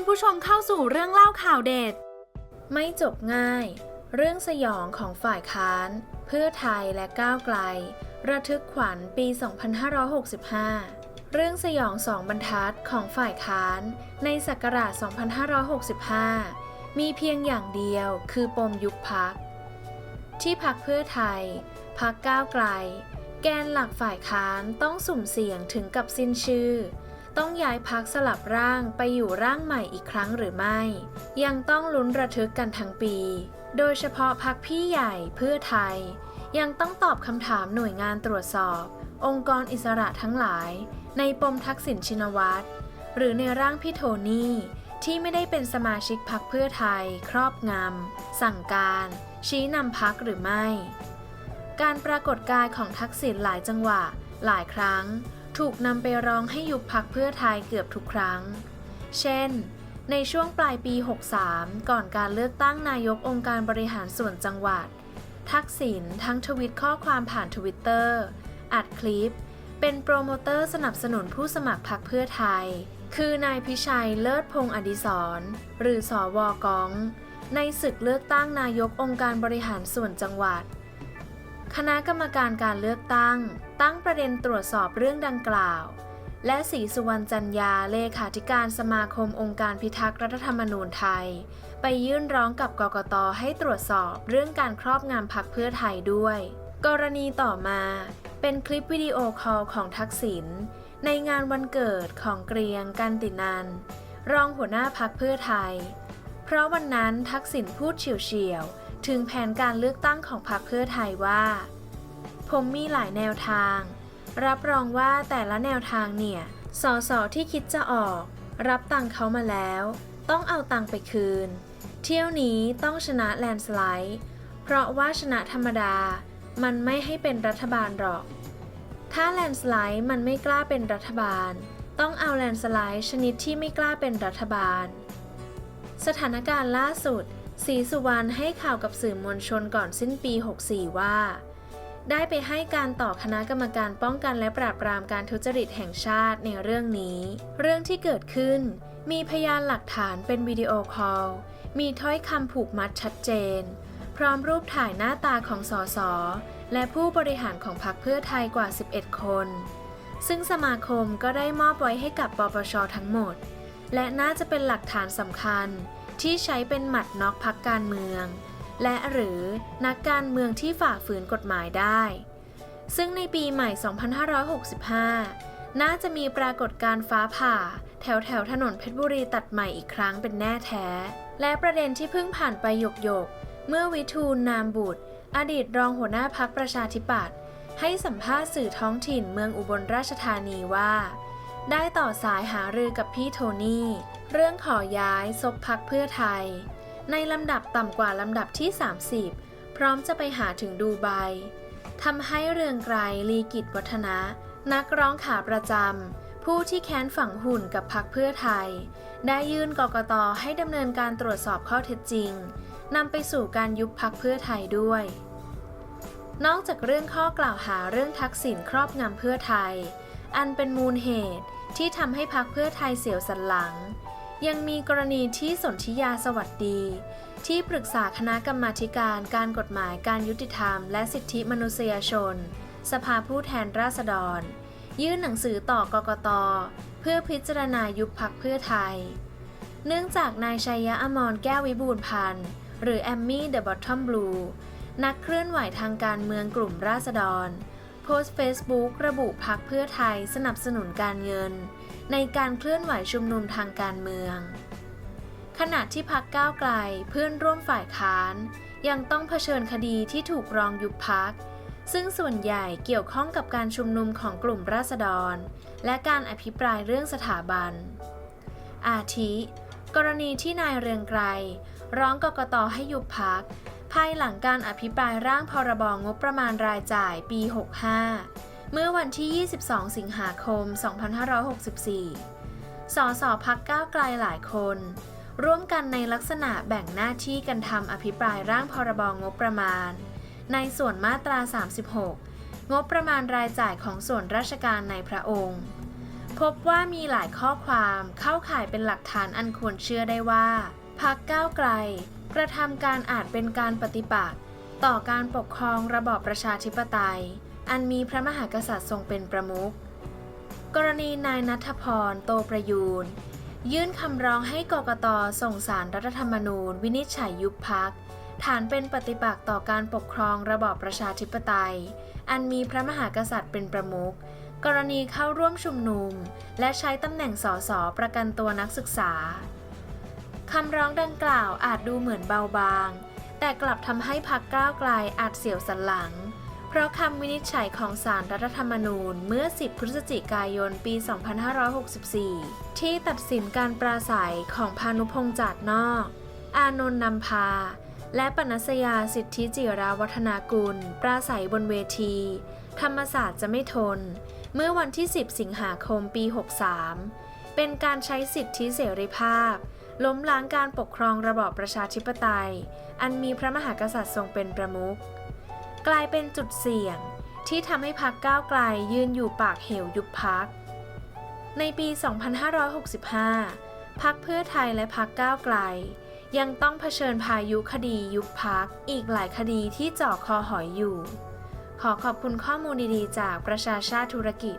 คุณผู้ชมเข้าสู่เรื่องเล่าข่าวเด็ด ไม่จบง่าย เรื่องสยองของฝ่ายค้าน เพื่อไทยและก้าวไกล ระทึกขวัญปี 2565 เรื่องสยองสองบรรทัดของฝ่ายค้าน ในศักราช 2565 มีเพียงอย่างเดียวคือปมยุบพัก ที่พักเพื่อไทย พักก้าวไกล แกนหลักฝ่ายค้านต้องสุ่มเสี่ยงถึงกับสิ้นชื่อ ต้องย้ายพักสลับร่างไปอยู่ร่างใหม่อีกครั้งหรือไม่ ยังต้องลุ้นระทึกกันทั้งปี โดยเฉพาะพักพี่ใหญ่เพื่อไทย ยังต้องตอบคำถามหน่วยงานตรวจสอบ องค์กรอิสระทั้งหลาย ในปมทักษิณชินวัตรหรือในร่างพี่โทนี่ที่ไม่ได้เป็นสมาชิกพักเพื่อไทย ครอบงำสั่งการ ชี้นำพักหรือไม่ การปรากฏกายของทักษิณหลายจังหวะ หลายครั้ง ถูกนำไปร้องให้ยุบพักเพื่อไทยเกือบทุกครั้ง เช่น ในช่วงปลายปี 63 ก่อนการเลือกตั้งนายกองค์การบริหารส่วนจังหวัด ทักษิณทั้งทวิตข้อความผ่านทวิตเตอร์ อัดคลิป เป็นโปรโมเตอร์สนับสนุนผู้สมัครพรรคเพื่อไทย คือนายพิชัยเลิศพงษ์อดิศรหรือสอวกอง ในศึกเลือกตั้งนายกองค์การบริหารส่วนจังหวัด คณะกรรมการการเลือกตั้ง ตั้งประเด็นตรวจสอบเรื่องดังกล่าว และศรีสุวรรณจันยาเลขาธิการสมาคมองค์การพิทักษ์รัฐธรรมนูญไทย ไปยื่นร้องกับกกตให้ตรวจสอบเรื่องการครอบงำพักเพื่อไทยด้วย กรณีต่อมา เป็นคลิปวิดีโอคอลของทักษิณในงานวันเกิดของเกรียงกันตินันรองหัวหน้าพักเพื่อไทย เพราะวันนั้นทักษิณพูดเฉียวๆ ถึงแผนการเลือกตั้งของพรรคเพื่อไทยว่า ผมมีหลายแนวทาง รับรองว่าแต่ละแนวทางเนี่ยสอสอที่คิดจะออก รับตังเขามาแล้ว ต้องเอาตังไปคืน เที่ยวนี้ต้องชนะแลนสไลด์เพราะว่าชนะธรรมดา มันไม่ให้เป็นรัฐบาลหรอก ถ้าแลนสไลด์มันไม่กล้าเป็นรัฐบาล ต้องเอาแลนสไลด์ชนิดที่ไม่กล้าเป็นรัฐบาล สถานการณ์ล่าสุด ศรีสุวรรณให้ข่าวกับสื่อมวลชนก่อนสิ้นปี 64 ว่า ได้ไปให้การต่อคณะกรรมการป้องกันและปราบปรามการทุจริตแห่งชาติในเรื่องนี้ เรื่องที่เกิดขึ้น มีพยานหลักฐานเป็นวิดีโอคอล มีถ้อยคำผูกมัดชัดเจน พร้อมรูปถ่ายหน้าตาของสส และผู้บริหารของพรรคเพื่อไทยกว่า 11 คน ซึ่งสมาคมก็ได้มอบไว้ให้กับปปชทั้งหมด และน่าจะเป็นหลักฐานสำคัญ ที่ใช้เป็นหมัดน็อกพักการเมือง และหรือนักการเมืองที่ฝ่าฝืนกฎหมายได้ ซึ่งในปีใหม่ 2565 น่าจะมีปรากฏการณ์ฟ้าผ่า แถวแถวถนนเพชรบุรีตัดใหม่อีกครั้งเป็นแน่แท้ และประเด็นที่เพิ่งผ่านไปหยกหยกเมื่อวิทูลนามบุตร อดีตรองหัวหน้าพักประชาธิปัตย์ให้สัมภาษณ์สื่อท้องถิ่นเมืองอุบลราชธานีว่า ได้ต่อสายหารือกับพี่โทนี่ เรื่องขอย้ายซบพักเพื่อไทย ในลำดับต่ำกว่าลำดับที่ 30 พร้อมจะไปหาถึงดูไบทำให้เรืองไกรลีกิจวัฒนะ นักร้องขาประจำ ผู้ที่แค้นฝังหุ่นกับพักเพื่อไทย ได้ยื่นกกตให้ดำเนินการตรวจสอบข้อเท็จจริงนำไปสู่การยุบพักเพื่อไทยด้วย นอกจากเรื่องข้อกล่าวหาเรื่องทักษิณครอบงำเพื่อไทย อันเป็นมูลเหตุ ที่ทำให้พักเพื่อไทยเสียวสันหลัง ยังมีกรณีที่สนธิยาสวัสดี ที่ปรึกษาคณะกรรมาการการกฎหมายการยุติธรรม และสิทธิมนุษยชน สภาผู้แทนราษฎร ยื่นหนังสือต่อกกต เพื่อพิจารณายุบพักเพื่อไทย เนื่องจากนายชัยยะอมรแก้ววิบูลพันธ์หรือแอมมี่เดอะบอททอมบลูนักเคลื่อนไหวทางการเมืองกลุ่มราษฎร พสต์เฟซบุ๊กระบุพักเพื่อไทยสนับสนุนการเงิน ในการเคลื่อนไหวชุมนุมทางการเมือง ขณะที่พักก้าวไกลเพื่อนร่วมฝ่ายค้าน ยังต้องเผชิญคดีที่ถูกรองยุบพัก ซึ่งส่วนใหญ่เกี่ยวข้องกับการชุมนุมของกลุ่มราษฎร และการอภิปรายเรื่องสถาบัน อาทิ กรณีที่นายเรืองไกรร้องกกตให้ยุบพัก ภายหลังการอภิปรายร่างพรบงบประมาณรายจ่ายปี 65 เมื่อวันที่ 22 สิงหาคม 2564 สสพักก้าวไกลหลายคน ร่วมกันในลักษณะแบ่งหน้าที่กันทำอภิปรายร่างพรบงบประมาณ ในส่วนมาตรา 36 งบประมาณรายจ่ายของส่วนราชการในพระองค์ พบว่ามีหลายข้อความเข้าข่ายเป็นหลักฐานอันควรเชื่อได้ว่า พักก้าวไกล กระทำการอาจเป็นการปฏิบัติต่อการปกครองระบอบประชาธิปไตย อันมีพระมหากษัตริย์ทรงเป็นประมุข กรณีนายนัทพร โตประยูน ยื่นคำร้องให้กกตส่งสารรัฐธรรมนูญ วินิจฉัยยุบพัก ฐานเป็นปฏิปักษ์ต่อการปกครองระบอบประชาธิปไตย อันมีพระมหากษัตริย์เป็นประมุข กรณีเข้าร่วมชุมนุม และใช้ตำแหน่งสสประกันตัวนักศึกษา คำร้องดังกล่าวอาจดูเหมือนเบาบาง แต่กลับทำให้พักก้าวไกลอาจเสียวสันหลัง เพราะคำวินิจฉัยของศาลรัฐธรรมนูญเมื่อ 10 พฤศจิกายนปี 2564 ที่ตัดสินการปราศัยของพานุพงษ์จาดนอก อานนท์นำพา และปนัสยาสิทธิจิราวัฒนากุล ปราศัยบนเวที ธรรมศาสตร์จะไม่ทน เมื่อวันที่ 10 สิงหาคมปี 63 เป็นการใช้สิทธิเสรีภาพ ล้มล้างการปกครองระบอบประชาธิปไตย อันมีพระมหากษัตริย์ทรงเป็นประมุข กลายเป็นจุดเสี่ยงที่ทำให้พักก้าวไกลยืนอยู่ปากเหวยุบพัก ในปี 2565 พักเพื่อไทยและพักก้าวไกล ยังต้องเผชิญพายุคดียุบพักอีกหลายคดีที่เจ่อคอหอยอยู่ ขอขอบคุณข้อมูลดีๆ จากประชาชาติธุรกิจ